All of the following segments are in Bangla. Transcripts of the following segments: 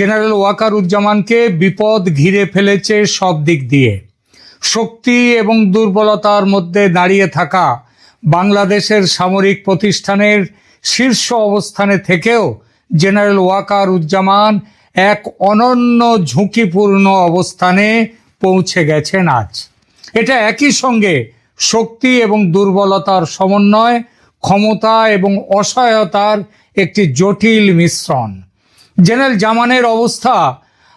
জেনারেল ওয়াকারুজ্জামানকে বিপদ ঘিরে ফেলেছে সব দিক দিয়ে। শক্তি এবং দুর্বলতার মধ্যে দাঁড়িয়ে থাকা বাংলাদেশের সামরিক প্রতিষ্ঠানের শীর্ষ অবস্থানে থেকেও জেনারেল ওয়াকারুজ্জামান এক অনন্য ঝুঁকিপূর্ণ অবস্থানে পৌঁছে গেছেন আজ। এটা একই সঙ্গে শক্তি এবং দুর্বলতার সমন্বয়, ক্ষমতা এবং অসহায়তার একটি জটিল মিশ্রণ। জেনারেল জামানের অবস্থা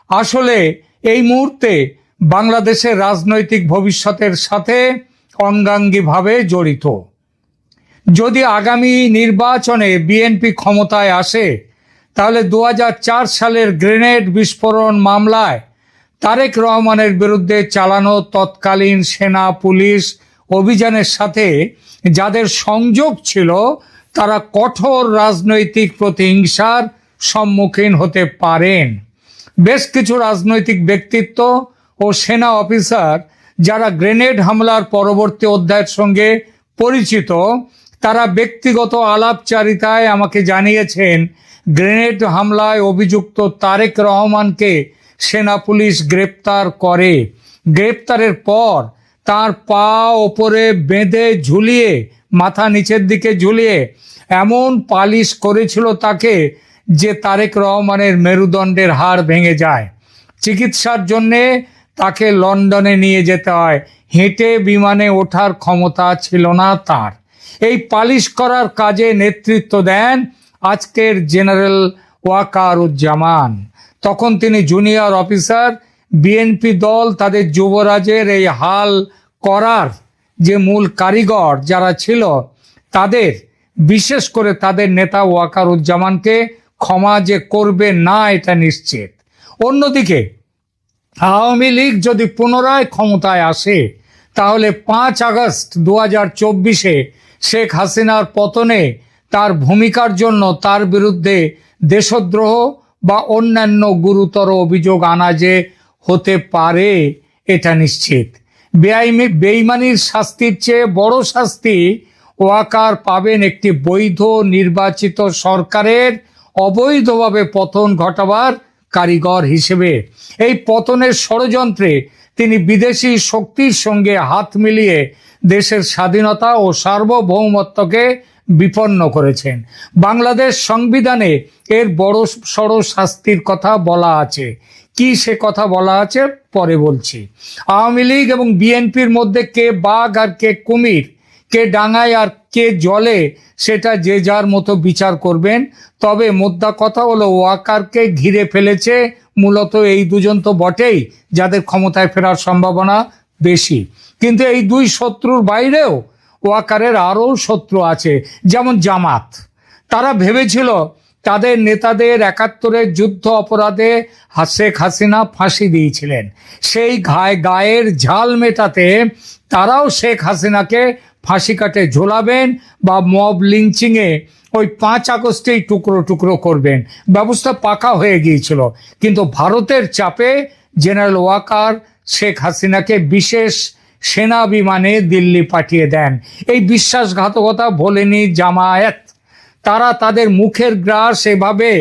আসলে এই মুহূর্তে বাংলাদেশের রাজনৈতিক ভবিষ্যতের সাথে অঙ্গাঙ্গিভাবে জড়িত। যদি আগামী নির্বাচনে বিএনপি ক্ষমতায় আসে, তাহলে দু হাজার চার সালের গ্রেনেড বিস্ফোরণ মামলায় তারেক রহমানের বিরুদ্ধে চালানো তৎকালীন সেনা, পুলিশ অভিযানের সাথে যাদের সংযোগ ছিল, তারা কঠোর রাজনৈতিক প্রতিহিংসার সম্মুখীন হতে পারেন। বেশ কিছু রাজনৈতিক ব্যক্তিত্ব ও সেনা অফিসার যারা গ্রেনেড হামলার পরবর্তী অধ্যায়ের সঙ্গে পরিচিত, তারা ব্যক্তিগত আলাপচারিতায় আমাকে জানিয়েছেন, গ্রেনেড হামলায় অভিযুক্ত তারেক রহমানকে সেনা পুলিশ গ্রেপ্তার করে। গ্রেপ্তারের পর তার পা ওপরে বেঁধে ঝুলিয়ে, মাথা নিচের দিকে ঝুলিয়ে, এমন পালিশ করেছিল তাকে যে তারেক রহমানের মেরুদণ্ডের হাড় ভেঙে যায়। চিকিৎসার জন্যে তাকে লন্ডনে নিয়ে যেতে হয়। হেঁটে বিমানে ওঠার ক্ষমতা ছিল না তার। এই পালিশ করার কাজে নেতৃত্ব দেন আজকের জেনারেল ওয়াকারুজ্জামান। তখন তিনি জুনিয়র অফিসার। বিএনপি দল তাদের যুবরাজের এই হাল করার যে মূল কারিগর যারা ছিল, তাদের, বিশেষ করে তাদের নেতা ওয়াকারুজ্জামানকে ক্ষমা যে করবে না, এটা নিশ্চিত। অন্যদিকে, আওয়ামী লীগ যদি পুনরায় ক্ষমতায় আসে, তাহলে পাঁচ আগস্ট দু হাজার চব্বিশে শেখ হাসিনার পতনে তার ভূমিকার জন্য তার বিরুদ্ধে দেশদ্রোহ বা অন্যান্য গুরুতর অভিযোগ আনা যে হতে পারে, এটা নিশ্চিত। বেআইনি বেইমানির শাস্তির চেয়ে বড় শাস্তি ওয়াকার পাবেন একটি বৈধ নির্বাচিত সরকারের অবৈধভাবে পতন ঘটাবার কারিগর হিসেবে। এই পতনের ষড়যন্ত্রে তিনি বিদেশি শক্তির সঙ্গে হাত মিলিয়ে দেশের স্বাধীনতা ও সার্বভৌমত্বকে বিপন্ন করেছেন। বাংলাদেশ সংবিধানে এর বড় সড় শাস্তির কথা বলা আছে। কি সে কথা বলা আছে? পরে বলছি। আওয়ামী লীগ এবং বিএনপির মধ্যে কে বাঘ আর কে কুমির, কে ডাঙায় আর কে জলে সেটা যে যার মতো বিচার করবেন। তবে মোদ্দা কথা হলো, ওয়াকারকে ঘিরে ফেলেছে মূলত এই দুজন তো বটেই, যাদের ক্ষমতায় ফেরার সম্ভাবনা বেশি। কিন্তু এই দুই শত্রুর বাইরেও ওয়াকারের আরও শত্রু আছে, যেমন জামাত। তারা ভেবেছিল তাদের নেতাদের একাত্তরের যুদ্ধ অপরাধে শেখ হাসিনা ফাঁসি দিয়েছিলেন। সেই গায়ে গায়ের ঝাল মেটাতে তারাও শেখ হাসিনাকে ফাঁসি কাটে ঝোলাবেন বা মব লিঞ্চিংয়ে ওই পাঁচ আগস্টেই টুকরো টুকরো করবেন। ব্যবস্থা পাকা হয়ে গিয়েছিল। কিন্তু ভারতের চাপে জেনারেল ওয়াকার শেখ হাসিনাকে বিশেষ সেনা বিমানে দিল্লি পাঠিয়ে দেন। এই বিশ্বাসঘাতকতা ভোলেনি জামায়াত। তারা তাদের মুখের গ্রাস এভাবে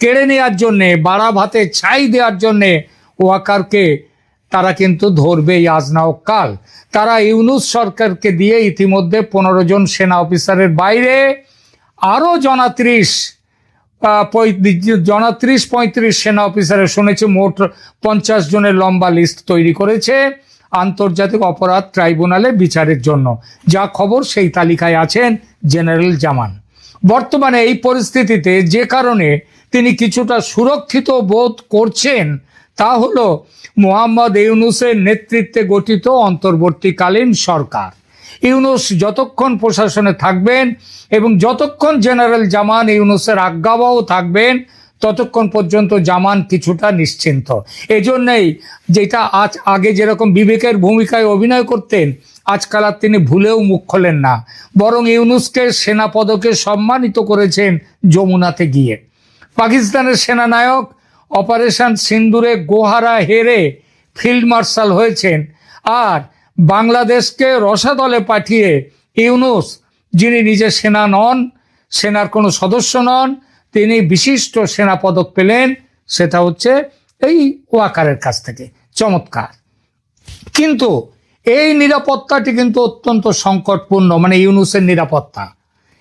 কেড়ে নেওয়ার জন্যে বাড়া ভাতে ছাই দেওয়ার জন্যে ওয়াকারকে তারা কিন্তু ধরবেই আজ না কাল। তারা ইউনুস সরকারকে দিয়ে ইতিমধ্যে পনেরো জন সেনা অফিসারের বাইরে আরও জনাত্রিশ জনাত্রিশ, পঁয়ত্রিশ সেনা অফিসারের শুনেছি, মোট পঞ্চাশ জনের লম্বা লিস্ট তৈরি করেছে আন্তর্জাতিক অপরাধ ট্রাইব্যুনালে বিচারের জন্য। যা খবর সেই তালিকায় আছেন জেনারেল জামান। বর্তমানে এই পরিস্থিতিতে যে কারণে তিনি কিছুটা সুরক্ষিত বোধ করছেন তা হলো মোহাম্মদ ইউনুসের নেতৃত্বে গঠিত অন্তর্বর্তীকালীন সরকার। ইউনুস যতক্ষণ প্রশাসনে থাকবেন এবং যতক্ষণ জেনারেল জামান ইউনুসের আজ্ঞাবহ থাকবেন, ততক্ষণ পর্যন্ত জামান কিছুটা নিশ্চিন্ত। এজন্যই যেটা আজ আগে যেরকম বিবেকের ভূমিকায় অভিনয় করতেন, আজকাল আর তিনি ভুলেও মুখ খোলেন না। বরং ইউনুসকে সেনা পদকে সম্মানিত করেছেন যমুনাতে গিয়ে। পাকিস্তানের সেনানায়ক অপারেশন সিন্দুরে গোহারা হেরে ফিল্ড মার্শাল হয়েছেন আর বাংলাদেশকে রসাতলে পাঠিয়ে ইউনুস, যিনি নিজে সেনা নন, সেনার কোনো সদস্য নন, তিনি বিশিষ্ট সেনা পদক পেলেন, সেটা হচ্ছে এই ওয়াকারের কাছ থেকে। চমৎকার। কিন্তু এই নিরাপত্তাটি কিন্তু অত্যন্ত সংকটপূর্ণ মানে ইউনুসের নিরাপত্তা।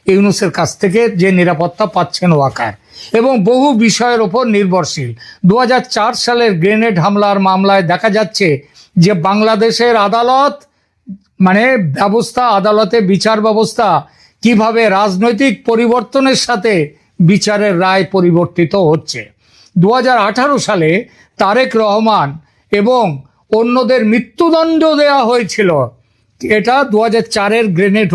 ইউনুসের কাছ থেকে যে নিরাপত্তা পাচ্ছেন ওয়াকার। এবং বহু বিষয়ের ওপর নির্ভরশীল। দু হাজার চার সালের গ্রেনেড হামলার মামলায় দেখা যাচ্ছে যে বাংলাদেশের আদালত মানে ব্যবস্থা, আদালতে বিচার ব্যবস্থা কীভাবে রাজনৈতিক পরিবর্তনের সাথে বিচারের রায় পরিবর্তিত হচ্ছে। দু হাজার আঠারো সালে তারেক রহমান এবং অন্যদের মৃত্যুদণ্ড দেওয়া হয়েছিল এটা দু চারের গ্রেনেড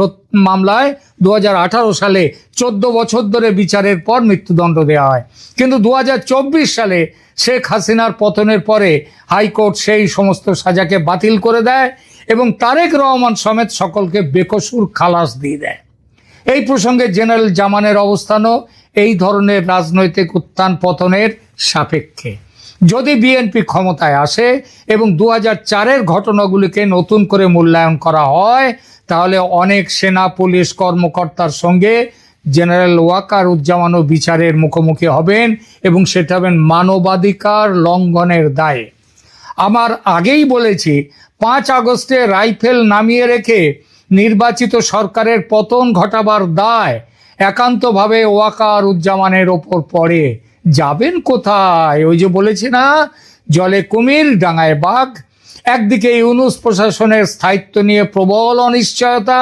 মামলায় দু হাজার আঠারো সালে চোদ্দ বছর ধরে বিচারের পর মৃত্যুদণ্ড দেওয়া হয়। কিন্তু দু হাজার চব্বিশ সালে শেখ হাসিনার পতনের পরে হাইকোর্ট সেই সমস্ত সাজাকে বাতিল করে দেয় এবং তারেক রহমান সমেত সকলকে বেকসুর খালাস দিয়ে দেয়। এই প্রসঙ্গে জেনারেল জামানের অবস্থানও এই ধরনের রাজনৈতিক উত্থান পতনের সাপেক্ষে। যদি বিএনপি ক্ষমতায় আসে এবং দু হাজার চারের ঘটনাগুলিকে নতুন করে মূল্যায়ন করা হয়, তাহলে অনেক সেনা, পুলিশ কর্মকর্তার সঙ্গে জেনারেল ওয়াকার উজ্জামানও বিচারের মুখোমুখি হবেন এবং সেটা হবেন মানবাধিকার লঙ্ঘনের দায়ে। আমার আগেই বলেছি, পাঁচ আগস্টে রাইফেল নামিয়ে রেখে নির্বাচিত সরকারের পতন ঘটাবার দায় একান্তভাবে ওয়াকার উজ্জামানের ওপর পড়ে। যাবেন কোথায়? ওই যে বলেছি না, জলে কুমির, ডাঙায় বাঘ। একদিকে ইউনুস প্রশাসনের স্থায়িত্ব নিয়ে প্রবল অনিশ্চয়তা,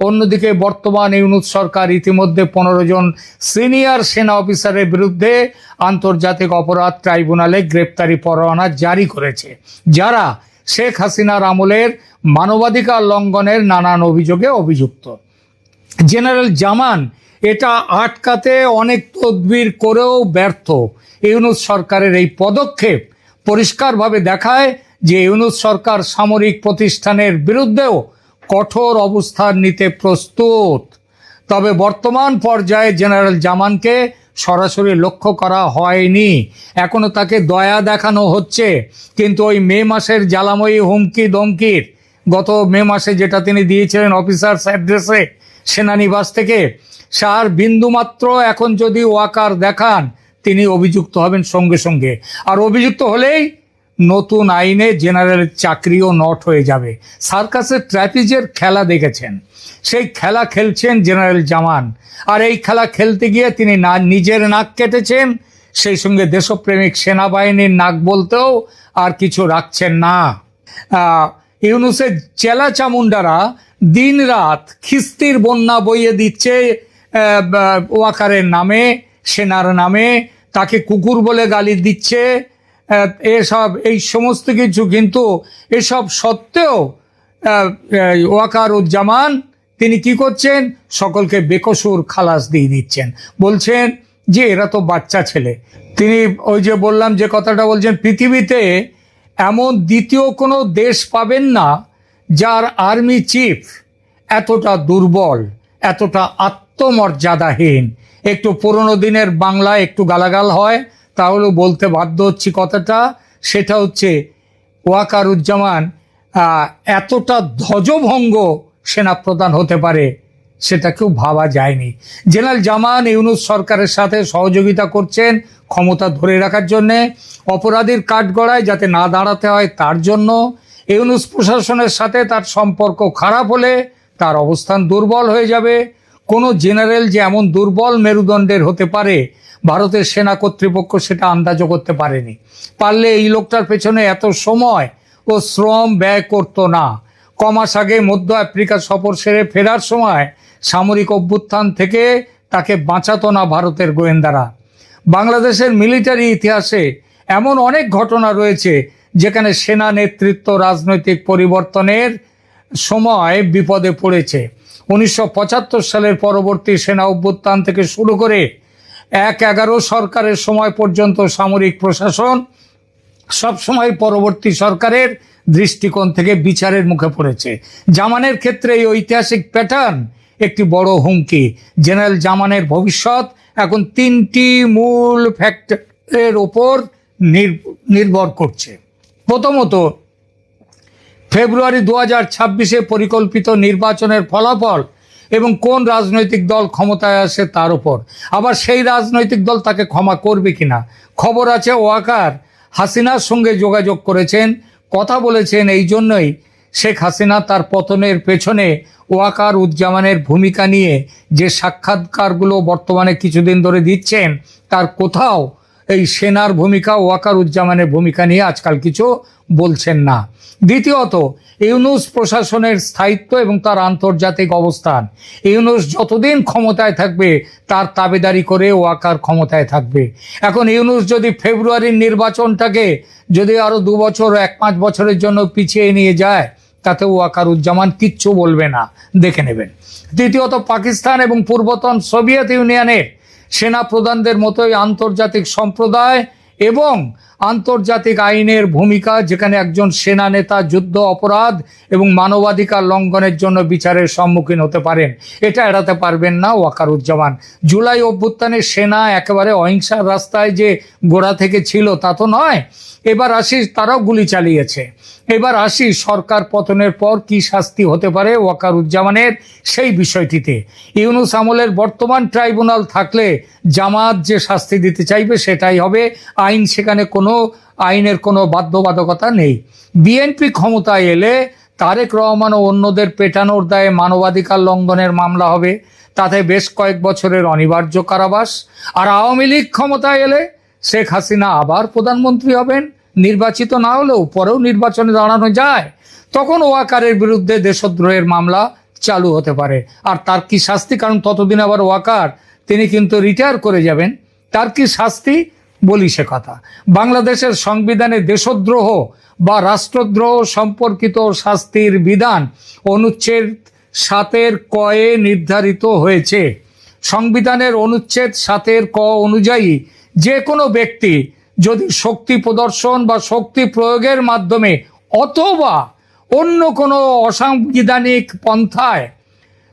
অন্যদিকে বর্তমান ইউনুস সরকার ইতিমধ্যে পনেরো জন সিনিয়র সেনা অফিসারের বিরুদ্ধে আন্তর্জাতিক অপরাধ ট্রাইব্যুনালে গ্রেপ্তারি পরোয়ানা জারি করেছে। যারা শেখ হাসিনার আমলের মানবাধিকার লঙ্ঘনের নানান অভিযোগে অভিযুক্ত। জেনারেল জামান এটা আটকাতে অনেক তদবির করেও ব্যর্থ। ইউনুস সরকারের এই পদক্ষেপ পরিষ্কারভাবে দেখায় যে ইউনুস সরকার সামরিক প্রতিষ্ঠানের বিরুদ্ধেও কঠোর অবস্থান নিতে প্রস্তুত। তবে বর্তমান পর্যায়ে জেনারেল জামানকে সরাসরি লক্ষ্য করা হয়নি। এখনও তাকে দয়া দেখানো হচ্ছে। কিন্তু ওই মে মাসের জ্বালাময়ী হুমকি দমকির গত মে মাসে যেটা তিনি দিয়েছিলেন অফিসার্স অ্যাড্রেসে সেনানিবাস থেকে সার বিন্দুমাত্র এখন যদি ওয়াকার দেখান, তিনি অভিযুক্ত হবেন সঙ্গে সঙ্গে। আর অভিযুক্ত হলেই নতুন আইনে জেনারেলের চাকরিও নট হয়ে যাবে। সার্কাসের ট্র্যাপিজের খেলা দেখেছেন। সেই খেলা খেলছেন জেনারেল জামান। আর এই খেলা খেলতে গিয়ে তিনি না, নিজের নাক কেটেছেন, সেই সঙ্গে দেশপ্রেমিক সেনাবাহিনীর নাক বলতেও আর কিছু রাখছেন না। ইউনুসের চেলা চামুন্ডারা দিন রাত খিস্তির বন্যা বইয়ে দিচ্ছে ওয়াকারের নামে, সেনার নামে, তাকে কুকুর বলে গালি দিচ্ছে এসব, এই সমস্ত কিছু কিন্তু এসব সত্ত্বেও ওয়াকার উজ্জামান তিনি কি করছেন? সকলকে বেকসুর খালাস দিয়ে দিচ্ছেন। বলছেন যে, এরা তো বাচ্চা ছেলে। তিনি ওই যে বললাম, যে কথাটা বলছেন, পৃথিবীতে এমন দ্বিতীয় কোনো দেশ পাবেন না, যার আর্মি চিফ এতটা দুর্বল, এতটা আত্মমর্যাদাহীন একটু পুরনো দিনের বাংলা একটু গালাগাল হয় তাহলে বলতে বাধ্য হচ্ছি কথাটা। সেটা হচ্ছে ওয়াকারুজ্জামান এতটা ধ্বজভঙ্গ সেনাপ্রধান হতে পারে, সেটা কেউ ভাবা যায়নি। জেনারেল জামান ইউনুস সরকারের সাথে সহযোগিতা করছেন ক্ষমতা ধরে রাখার জন্যে, অপরাধীর কাঠগড়ায় যাতে না দাঁড়াতে হয় তার জন্য। ইউনুস প্রশাসনের সাথে তার সম্পর্ক খারাপ হলে তার অবস্থান দুর্বল হয়ে যাবে। কোনো জেনারেল যে এমন দুর্বল মেরুদণ্ডের হতে পারে ভারতের সেনা কর্তৃপক্ষ সেটা আন্দাজও করতে পারেনি। পারলে এই লোকটার পেছনে এত সময় ও শ্রম ব্যয় করতো না। কমাস আগে মধ্য আফ্রিকা সফর সেরে ফেরার সময় সামরিক অভ্যুত্থান থেকে তাকে বাঁচাতো না ভারতের গোয়েন্দারা। বাংলাদেশের মিলিটারি ইতিহাসে এমন অনেক ঘটনা রয়েছে যেখানে সেনা নেতৃত্ব রাজনৈতিক পরিবর্তনের সময় বিপদে পড়েছে। উনিশশো পঁচাত্তর সালের পরবর্তী সেনা অভ্যুত্থান থেকে শুরু করে এক এগারো সরকারের সময় পর্যন্ত সামরিক প্রশাসন সবসময় পরবর্তী সরকারের দৃষ্টিকোণ থেকে বিচারের মুখে পড়েছে। জামানের ক্ষেত্রে এই ঐতিহাসিক প্যাটার্ন একটি বড় হুমকি। জেনারেল জামানের ভবিষ্যৎ এখন তিনটি মূল ফ্যাক্টরের ওপর নির- নির্ভর করছে। প্রথমত ফেব্রুয়ারি দু হাজার ছাব্বিশে পরিকল্পিত নির্বাচনের ফলাফল এবং কোন রাজনৈতিক দল ক্ষমতায় আসে তার উপর। আবার সেই রাজনৈতিক দল তাকে ক্ষমা করবে কিনা? খবর আছে, ওয়াকার হাসিনার সঙ্গে যোগাযোগ করেছেন, কথা বলেছেন, এই জন্যই শেখ হাসিনা তার পতনের পেছনে ওয়াকার উজ্জামানের ভূমিকা নিয়ে যে সাক্ষাৎকারগুলো বর্তমানে কিছুদিন ধরে দিচ্ছেন, তার কোথাও এই সেনার ভূমিকা ওয়াকার উজ্জামানের ভূমিকা নিয়ে আজকাল কিছু বলছেন না। দ্বিতীয়ত, ইউনুস প্রশাসনের স্থায়িত্ব এবং তার আন্তর্জাতিক অবস্থান। ইউনুস যতদিন ক্ষমতায় থাকবে, তার তাবেদারি করে ওয়াকার ক্ষমতায় থাকবে। এখন ইউনুস যদি ফেব্রুয়ারির নির্বাচনটাকে যদি আরও দু বছর, এক পাঁচ বছরের জন্য পিছিয়ে নিয়ে যায়, তাতে ওয়াকার উজ্জামান কিচ্ছু বলবে না। দেখে নেবেন। দ্বিতীয়ত, পাকিস্তান এবং পূর্বতন সোভিয়েত ইউনিয়নের সেনা প্রধানদের মতোই আন্তর্জাতিক সম্প্রদায় এবং আন্তর্জাতিক আইনের ভূমিকা, যেখানে একজন সেনা নেতা যুদ্ধ অপরাধ এবং মানবাধিকার লঙ্ঘনের জন্য বিচারের সম্মুখীন হতে পারেন। এটা এড়াতে পারবেন না ওয়াকারুজ্জামান। জুলাই অভ্যুত্থানে সেনা একেবারে অহিংসার রাস্তায় যে গোড়া থেকে ছিল তা তো নয়। এবার আসি, তারাও গুলি চালিয়েছে। এবার আসি, সরকার পতনের পর কি শাস্তি হতে পারে ওয়াকারুজ্জামানের সেই বিষয়টিতে। ইউনুস আমলের বর্তমান ট্রাইব্যুনাল থাকলে জামাত যে শাস্তি দিতে চাইবে সেটাই হবে। আইন সেখানে কোনো আইনের কোনো বাধ্যবাধকতা নেই। বিএনপি ক্ষমতায় এলে তারেক রহমান ও অন্যদের পেটানোর দায়ে মানবাধিকার লঙ্ঘনের মামলা হবে। তাতে বেশ কয়েক বছরের অনিবার্য কারাবাস। আর আওয়ামী লীগ ক্ষমতায় এলে শেখ হাসিনা আবার প্রধানমন্ত্রী হবেন। নির্বাচিত না হলেও পরেও নির্বাচনে দাঁড়ানো যায়। তখন ওয়াকারের বিরুদ্ধে দেশদ্রোহের মামলা চালু হতে পারে। আর তার কি শাস্তি? কারণ ততদিন আবার ওয়াকার, তিনি কিন্তু রিটায়ার করে যাবেন। তার কি শাস্তি? বলি সে কথা। বাংলাদেশের সংবিধানে দেশদ্রোহ বা রাষ্ট্রদ্রোহ সম্পর্কিত শাস্তির বিধান অনুচ্ছেদ সাতের কয়ে নির্ধারিত হয়েছে। সংবিধানের অনুচ্ছেদ সাতের ক অনুযায়ী যে কোনো ব্যক্তি যদি শক্তি প্রদর্শন বা শক্তি প্রয়োগের মাধ্যমে অথবা অন্য কোনো অসাংবিধানিক পন্থায়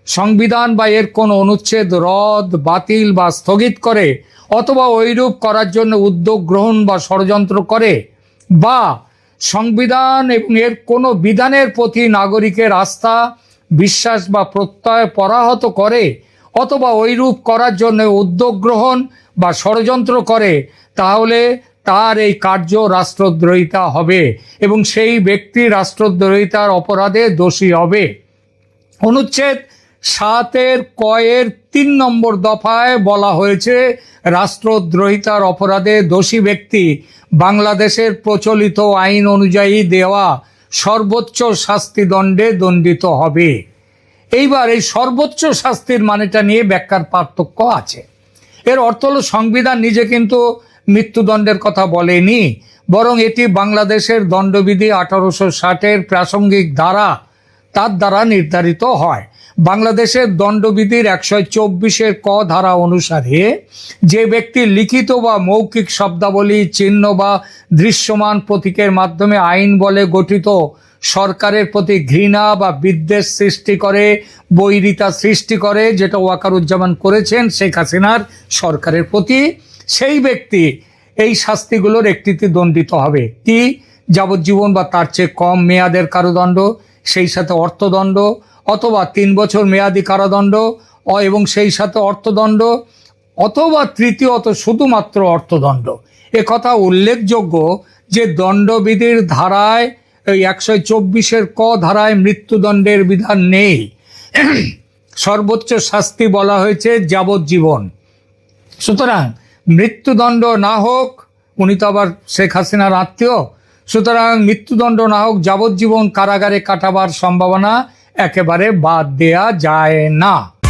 সংবিধান বা এর কোনো অনুচ্ছেদ, রদ, বাতিল বা স্থগিত করে অথবা ওইরূপ করার জন্য উদ্যোগ গ্রহণ বা ষড়যন্ত্র করে বা সংবিধান এবং এর কোনো বিধানের প্রতি নাগরিকের আস্থা, বিশ্বাস বা প্রত্যয় পরাহত করে অথবা ওইরূপ করার জন্য উদ্যোগ গ্রহণ বা ষড়যন্ত্র করে, তাহলে তার এই কার্য রাষ্ট্রদ্রোহিতা হবে এবং সেই ব্যক্তি রাষ্ট্রদ্রোহিতার অপরাধে দোষী হবে। অনুচ্ছেদ সাতের কয়ের তিন নম্বর দফায় বলা হয়েছে, রাষ্ট্রদ্রোহিতার অপরাধে দোষী ব্যক্তি বাংলাদেশের প্রচলিত আইন অনুযায়ী দেওয়া সর্বোচ্চ শাস্তিদণ্ডে দণ্ডিত হবে। এইবার এই সর্বোচ্চ শাস্তির মানেটা নিয়ে ব্যাখ্যার পার্থক্য আছে। এর অর্থ হল সংবিধান নিজে কিন্তু মৃত্যুদণ্ডের কথা বলেনি, বরং এটি বাংলাদেশের দণ্ডবিধি আঠারোশো ষাটের প্রাসঙ্গিক ধারা তার দ্বারা নির্ধারিত হয়। বাংলাদেশের দণ্ডবিধির একশো চব্বিশের ক ধারা অনুসারে যে ব্যক্তি লিখিত বা মৌখিক শব্দাবলী, চিহ্ন বা দৃশ্যমান প্রতীকের মাধ্যমে আইন বলে গঠিত সরকারের প্রতি ঘৃণা বা বিদ্বেষ সৃষ্টি করে, বৈরিতা সৃষ্টি করে, যেটা ওয়াকারুজ্জামান করেছেন শেখ হাসিনার সরকারের প্রতি, সেই ব্যক্তি এই শাস্তিগুলোর একটিতে দণ্ডিত হবে। কি? যাবজ্জীবন বা তার চেয়ে কম মেয়াদের কারাদণ্ড, সেই সাথে অর্থদণ্ড অথবা তিন বছর মেয়াদি কারাদণ্ড এবং সেই সাথে অর্থদণ্ড, অথবা তৃতীয়ত শুধুমাত্র অর্থদণ্ড। এ কথা উল্লেখযোগ্য যে দণ্ডবিধির ধারায়, এই একশো চব্বিশের ক ধারায় মৃত্যুদণ্ডের বিধান নেই। সর্বোচ্চ শাস্তি বলা হয়েছে যাবজ্জীবন। সুতরাং মৃত্যুদণ্ড না হোক, উনি তো আবার শেখ হাসিনার আত্মীয়, সুতরাং মৃত্যুদণ্ড না হোক, যাবজ্জীবন কারাগারে কাটাবার সম্ভাবনা একেবারে বাদ দেয়া যায় না।